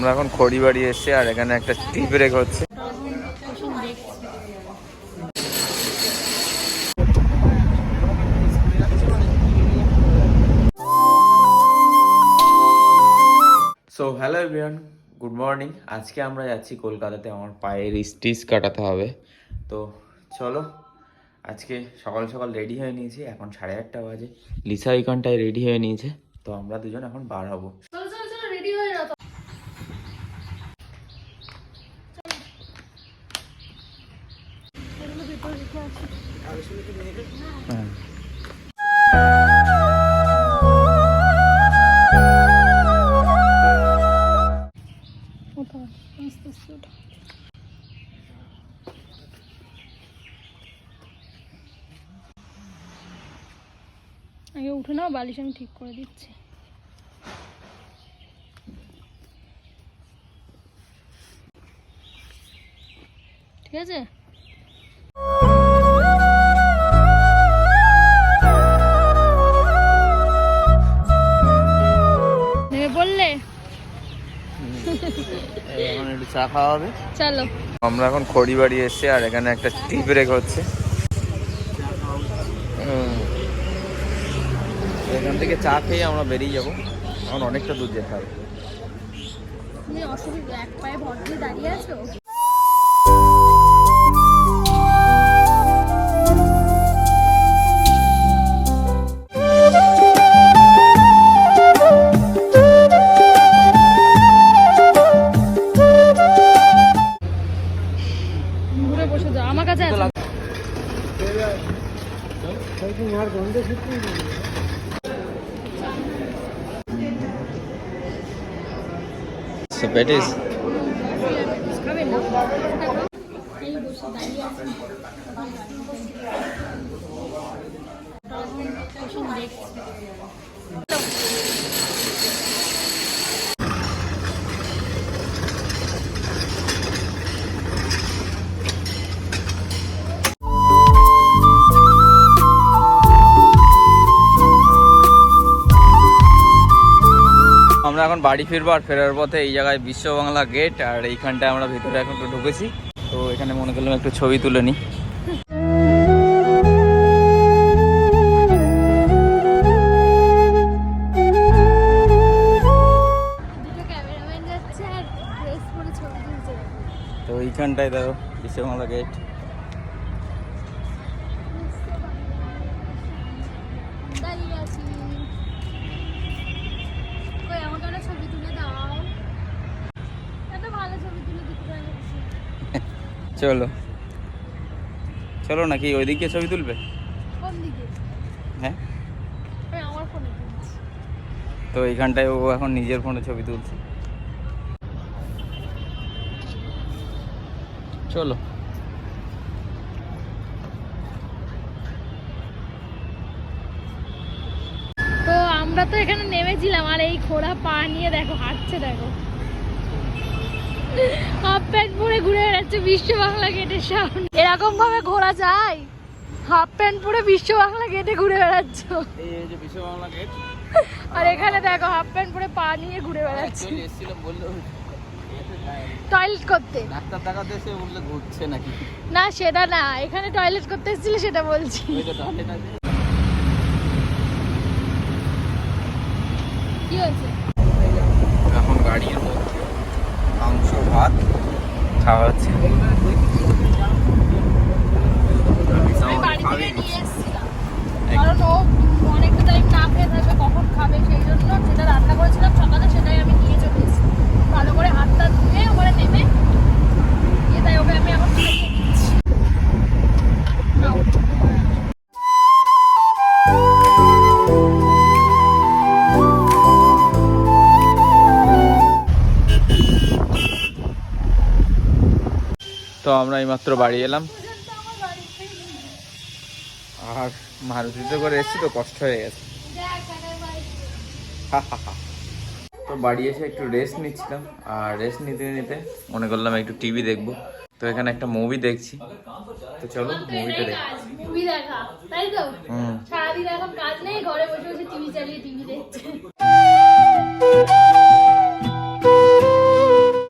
আমরা এখন খড়িবাড়ি এসেছি আর এখানে একটা টি ব্রেক হচ্ছে। So hello everyone good morning আজকে আমরা যাচ্ছি কলকাতাতে আমার পায়ের স্টিচ কাটাতে হবে। তো চলো আজকে সকাল সকাল রেডি হয়ে নিয়েছি এখন সাড়ে আটটা বাজে। লিসা এইখানটায় রেডি হয়ে নিয়েছে তো আমরা দুজন এখন বার হব চলো চলো চলো রেডি হয়ে। আগে উঠে নাও বালিশ আমি ঠিক করে দিচ্ছি। ঠিক আছে? এখন একটু চা খাওয়া হবে। চলো। আমরা এখন খড়িবাড়ি এসেছি আর এখানে একটা টি ব্রেক হচ্ছে। এখান থেকে চা খেয়ে আমরা বেরিয়ে যাব। এখন অনেকটা দূর যেতে হবে। অসুবিধা এক পায়ে ভর দিয়ে দাঁড়িয়ে আছো? সো প্যাটিস খাবে না এই বসে দাঁড়িয়ে আছি বাড়ি ফিরবো আর ফেরার পথে এই জায়গায় বিশ্ব বাংলা গেট আর এইখানটায় আমরা ভিতরে এখন একটু ঢুকেছি। তো এখানে মনে করলাম একটু ছবি তুলে নিই তো এইখানটায় দেখো বিশ্ব বাংলা গেট। দাঁড়িয়ে আছি। কই আমাকে একটা ছবি তুলে দাও? এত ভালো ছবি তুলে দিতে পারে চলো। চলো নাকি ওইদিকে ছবি তুলবে? কোন দিকে? হ্যাঁ। আমার ফোনে তো এইখানটায় ও এখন নিজের ফোনে ছবি তুলছে। চলো। তো আমরা তো এখানে নেমেছিলাম আর ঘোড়া পা নিয়ে দেখো হাঁটছে দেখো। হাফ প্যান্ট পরে ঘুরে বেড়াচ্ছে বিশ্ব বাংলা গেটের সামনে। এরকম ভাবে ঘোরা যায়? হাফ প্যান্ট পরে বিশ্ব বাংলা গেটে ঘুরে বেড়াচ্ছ। এই যে বিশ্ব বাংলা গেট আর এখানে দেখো হাফ প্যান্ট পরে পা নিয়ে ঘুরে বেড়াচ্ছে। টয়লেট করতে। ডাক্তার দেখাতে এসে বললে ঘুরছে নাকি? না সেটা না। এখানে টয়লেট করতে এসেছিলে সেটা বলছি ওই তো টয়লেট আছে কি হয়েছে এখন গাড়ির মধ্যে মাংস ভাত খাওয়া হচ্ছে। তো আমরা এইমাত্র বাড়ি এলাম। আর মারুতিতে করে এসেছি তো কষ্ট হয়ে গেছে। তো বাড়ি এসে একটু রেস্ট নিচ্ছিলাম। আর রেস্ট নিতে নিতে মনে করলাম একটু টিভি দেখব। তো এখানে একটা মুভি দেখছি। তো চলো মুভিটা দেখ। মুভি দেখা। তাই তো? সারাদিন এখন কাজ নেই ঘরে বসে বসে টিভি চালিয়ে টিভি দেখছে।